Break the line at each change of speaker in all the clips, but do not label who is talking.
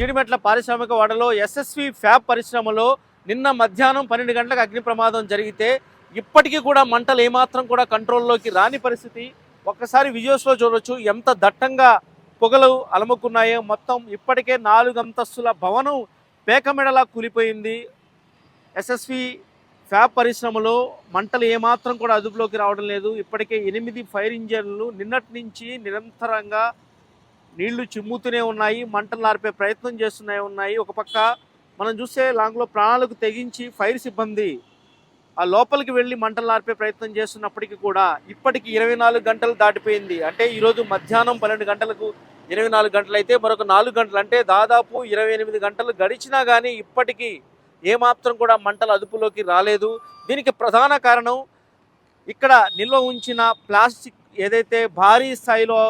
జీడిమెట్ల పారిశ్రామిక వాడలో SSV fab పరిశ్రమలో నిన్న మధ్యాహ్నం పన్నెండు గంటలకు అగ్ని ప్రమాదం జరిగితే ఇప్పటికీ కూడా మంటలు ఏమాత్రం కూడా కంట్రోల్లోకి రాని పరిస్థితి. ఒక్కసారి విజువల్స్లో చూడవచ్చు ఎంత దట్టంగా పొగలు అలముకున్నాయో. మొత్తం ఇప్పటికే నాలుగు అంతస్తుల భవనం పేకమెడలా కూలిపోయింది. ఎస్ఎస్వి ఫ్యాబ్ పరిశ్రమలో మంటలు ఏమాత్రం కూడా అదుపులోకి రావడం లేదు. ఇప్పటికే ఎనిమిది ఫైర్ ఇంజన్లు నిన్నటి నుంచి నిరంతరంగా నీళ్ళు చిమ్ముతూనే ఉన్నాయి మంటలు నార్పే ప్రయత్నం చేస్తూనే ఉన్నాయి. ఒక పక్క మనం చూస్తే లాంగ్లో ప్రాణాలకు తెగించి ఫైర్ సిబ్బంది ఆ లోపలికి వెళ్ళి మంటలు నార్పే ప్రయత్నం చేస్తున్నప్పటికీ కూడా ఇప్పటికి ఇరవై నాలుగు గంటలు దాటిపోయింది. అంటే ఈరోజు మధ్యాహ్నం పన్నెండు గంటలకు ఇరవై నాలుగు గంటలు అయితే మరొక నాలుగు గంటలు అంటే దాదాపు ఇరవై ఎనిమిది గంటలు గడిచినా కానీ ఇప్పటికీ ఏమాత్రం కూడా మంటలు అదుపులోకి రాలేదు. దీనికి ప్రధాన కారణం ఇక్కడ నిల్వ ఉంచిన ప్లాస్టిక్ ఏదైతే భారీ స్థాయిలో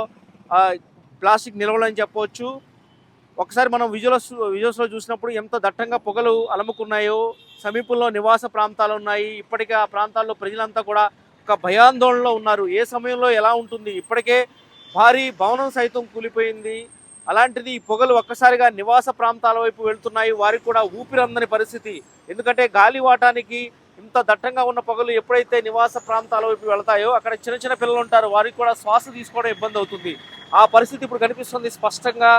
ప్లాస్టిక్ నిల్వలని చెప్పవచ్చు. ఒకసారి మనం విజువల్స్ విజువల్స్లో చూసినప్పుడు ఎంత దట్టంగా పొగలు అలముకున్నాయో సమీపంలో నివాస ప్రాంతాలు ఉన్నాయి. ఇప్పటికే ఆ ప్రాంతాల్లో ప్రజలంతా కూడా ఒక భయాందోళనలో ఉన్నారు. ఏ సమయంలో ఎలా ఉంటుంది? ఇప్పటికే భారీ భవనం సైతం కూలిపోయింది. అలాంటిది ఈ పొగలు ఒక్కసారిగా నివాస ప్రాంతాల వైపు వెళ్తున్నాయి. వారికి కూడా ఊపిరందని పరిస్థితి. ఎందుకంటే గాలివాటానికి ఇంత దట్టంగా ఉన్న పొగలు ఎప్పుడైతే నివాస ప్రాంతాల వైపు వెళ్తాయో అక్కడ చిన్న చిన్న పిల్లలు ఉంటారు. వారికి కూడా శ్వాస తీసుకోవడం ఇబ్బంది అవుతుంది. ఆ పరిస్థితి ఇప్పుడు కనిపిస్తుంది. స్పష్టంగా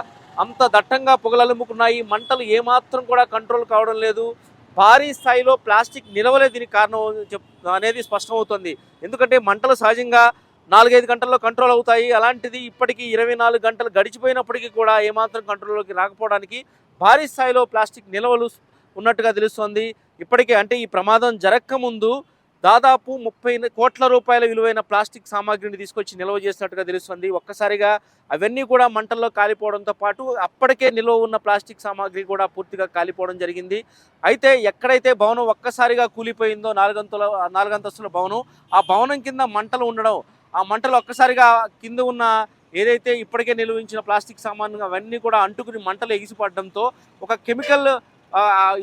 అంత దట్టంగా పొగలలుముకున్నాయి. మంటలు ఏమాత్రం కూడా కంట్రోల్ కావడం లేదు. భారీ స్థాయిలో ప్లాస్టిక్ నిలవలే దీనికి కారణం చెప్ అనేది స్పష్టమవుతుంది. ఎందుకంటే మంటలు సహజంగా నాలుగైదు గంటల్లో కంట్రోల్ అవుతాయి. అలాంటిది ఇప్పటికీ ఇరవై నాలుగు గంటలు గడిచిపోయినప్పటికీ కూడా ఏమాత్రం కంట్రోల్లోకి రాకపోవడానికి భారీ స్థాయిలో ప్లాస్టిక్ నిల్వలు ఉన్నట్టుగా తెలుస్తోంది. ఇప్పటికే అంటే ఈ ప్రమాదం జరగక ముందు దాదాపు ముప్పై కోట్ల రూపాయల విలువైన ప్లాస్టిక్ సామాగ్రిని తీసుకొచ్చి నిల్వ చేసినట్టుగా తెలుస్తుంది. ఒక్కసారిగా అవన్నీ కూడా మంటల్లో కాలిపోవడంతో పాటు అప్పటికే నిల్వ ఉన్న ప్లాస్టిక్ సామాగ్రి కూడా పూర్తిగా కాలిపోవడం జరిగింది. అయితే ఎక్కడైతే భవనం ఒక్కసారిగా కూలిపోయిందో నాలుగంతుల నాలుగంతస్తుల భవనం ఆ భవనం కింద మంటలు ఉండడం ఆ మంటలు ఒక్కసారిగా కింద ఉన్న ఏదైతే ఇప్పటికే నిల్వించిన ప్లాస్టిక్ సామాన్లు అవన్నీ కూడా అంటుకుని మంటలు ఎగిసిపడడంతో ఒక కెమికల్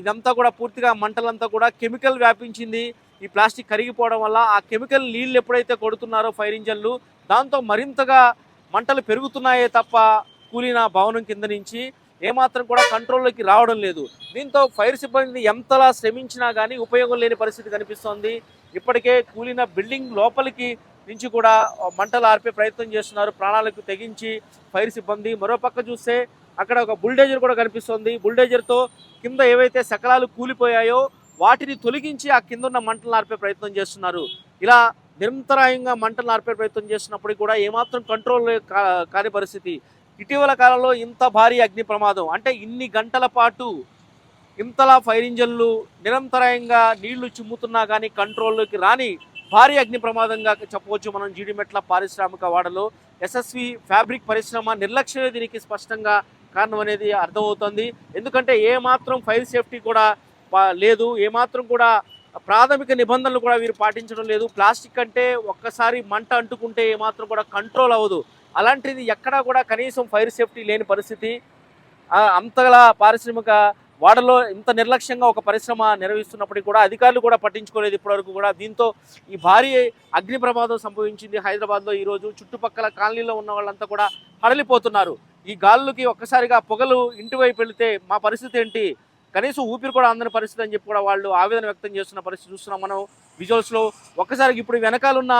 ఇదంతా కూడా పూర్తిగా మంటలంతా కూడా కెమికల్ వ్యాపించింది. ఈ ప్లాస్టిక్ కరిగిపోవడం వల్ల ఆ కెమికల్ నీళ్ళు ఎప్పుడైతే కొడుతున్నారో ఫైర్ ఇంజన్లు దాంతో మరింతగా మంటలు పెరుగుతున్నాయే తప్ప కూలిన భవనం కింద నుంచి ఏమాత్రం కూడా కంట్రోల్లోకి రావడం లేదు. దీంతో ఫైర్ సిబ్బంది ఎంతలా శ్రమించినా కానీ ఉపయోగం లేని పరిస్థితి కనిపిస్తోంది. ఇప్పటికే కూలిన బిల్డింగ్ లోపలికి నుంచి కూడా మంటలు ఆర్పే ప్రయత్నం చేస్తున్నారు. ప్రాణాలకు తెగించి ఫైర్ సిబ్బంది. మరోపక్క చూస్తే అక్కడ ఒక బుల్డేజర్ కూడా కనిపిస్తోంది. బుల్డేజర్తో కింద ఏవైతే శకలాలు కూలిపోయాయో వాటిని తొలగించి ఆ కింద ఉన్న మంటలు ఆర్పే ప్రయత్నం చేస్తున్నారు. ఇలా నిరంతరాయంగా మంటలు ఆర్పే ప్రయత్నం చేస్తున్నప్పటికీ కూడా ఏమాత్రం కంట్రోల్ కా- కాని పరిస్థితి. ఇటీవల కాలంలో ఇంత భారీ అగ్ని ప్రమాదం. అంటే ఇన్ని గంటల పాటు ఇంతలా ఫైర్ ఇంజన్లు నిరంతరాయంగా నీళ్ళు చిమ్ముతున్నా కానీ కంట్రోల్లోకి రాని భారీ అగ్ని ప్రమాదంగా చెప్పవచ్చు మనం జీడిమెట్ల పారిశ్రామిక వాడలో. ఎస్ఎస్వి ఫ్యాబ్రిక్ పరిశ్రమ నిర్లక్ష్యమే దీనికి స్పష్టంగా కారణం అనేది అర్థమవుతుంది. ఎందుకంటే ఏ మాత్రం ఫైర్ సేఫ్టీ కూడా లేదు ఏమాత్రం కూడా ప్రాథమిక నిబంధనలు కూడా వీరు పాటించడం లేదు. ప్లాస్టిక్ అంటే ఒక్కసారి మంట అంటుకుంటే ఏమాత్రం కూడా కంట్రోల్ అవ్వదు. అలాంటిది ఎక్కడా కూడా కనీసం ఫైర్ సేఫ్టీ లేని పరిస్థితి. ఆ, పారిశ్రామిక వాడలో ఇంత నిర్లక్ష్యంగా ఒక పరిశ్రమ నిర్వహిస్తున్నప్పటికీ కూడా అధికారులు కూడా పట్టించుకోలేదు ఇప్పటివరకు కూడా. దీంతో ఈ భారీ అగ్ని ప్రమాదం సంభవించింది హైదరాబాద్లో ఈరోజు. చుట్టుపక్కల కాలనీలో ఉన్న వాళ్ళంతా కూడా హడలిపోతున్నారు. ఈ గాలులకి ఒక్కసారిగా పొగలు ఇంటి వైపు వెళితే మా పరిస్థితి ఏంటి? కనీసం ఊపిరి కూడా అందని పరిస్థితి అని చెప్పి కూడా వాళ్ళు ఆవేదన వ్యక్తం చేస్తున్న పరిస్థితి చూస్తున్నాం మనం. విజువల్స్లో ఒక్కసారికి ఇప్పుడు వెనకాలన్న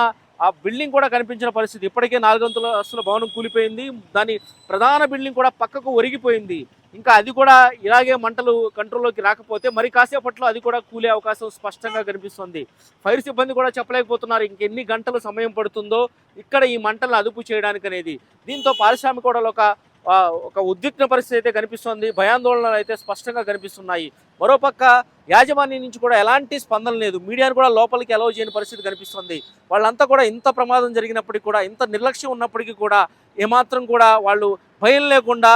ఆ బిల్డింగ్ కూడా కనిపించిన పరిస్థితి. ఇప్పటికే నాలుగంతుల అసలు భవనం కూలిపోయింది. దాని ప్రధాన బిల్డింగ్ కూడా పక్కకు ఒరిగిపోయింది. ఇంకా అది కూడా ఇలాగే మంటలు కంట్రోల్లోకి రాకపోతే మరి కాసేపట్లో అది కూడా కూలే అవకాశం స్పష్టంగా కనిపిస్తుంది. ఫైర్ సిబ్బంది కూడా చెప్పలేకపోతున్నారు. ఇంకెన్ని గంటలు సమయం పడుతుందో ఇక్కడ ఈ మంటలను అదుపు చేయడానికి అనేది దీంతో పారిశ్రామిక కూడా ఒక ఒక ఉద్విగ్న పరిస్థితి అయితే కనిపిస్తోంది. భయాందోళనలు అయితే స్పష్టంగా కనిపిస్తున్నాయి. మరోపక్క యాజమాన్యం నుంచి కూడా ఎలాంటి స్పందన లేదు. మీడియాను కూడా లోపలికి అలౌ చేయని పరిస్థితి కనిపిస్తుంది. వాళ్ళంతా కూడా ఇంత ప్రమాదం జరిగినప్పటికీ కూడా ఇంత నిర్లక్ష్యం ఉన్నప్పటికీ కూడా ఏమాత్రం కూడా వాళ్ళు భయం లేకుండా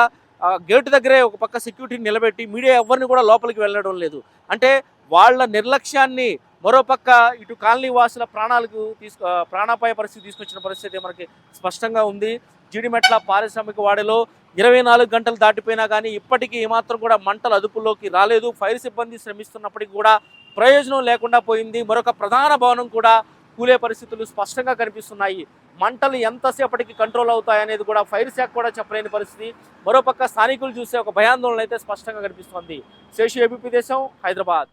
గేటు దగ్గరే ఒక పక్క సెక్యూరిటీని నిలబెట్టి మీడియా ఎవరిని కూడా లోపలికి వెళ్ళడం లేదు. అంటే వాళ్ళ నిర్లక్ష్యాన్ని మరోపక్క ఇటు కాలనీ వాసుల ప్రాణాలకు తీసుకు ప్రాణాపాయ పరిస్థితి తీసుకొచ్చిన పరిస్థితి మనకి స్పష్టంగా ఉంది. జీడిమెట్ల పారిశ్రామిక వాడలో ఇరవై నాలుగు గంటలు దాటిపోయినా కానీ ఇప్పటికీ ఏమాత్రం కూడా మంటలు అదుపులోకి రాలేదు. ఫైర్ సిబ్బంది శ్రమిస్తున్నప్పటికీ కూడా ప్రయోజనం లేకుండా పోయింది. మరొక ప్రధాన భవనం కూడా కూలే పరిస్థితులు స్పష్టంగా కనిపిస్తున్నాయి. మంటలు ఎంతసేపటికి కంట్రోల్ అవుతాయనేది కూడా ఫైర్ శాఖ కూడా చెప్పలేని పరిస్థితి. మరోపక్క స్థానికులు చూసే ఒక భయాందోళన అయితే స్పష్టంగా కనిపిస్తోంది. శేషు ఏబీపీ దేశం హైదరాబాద్.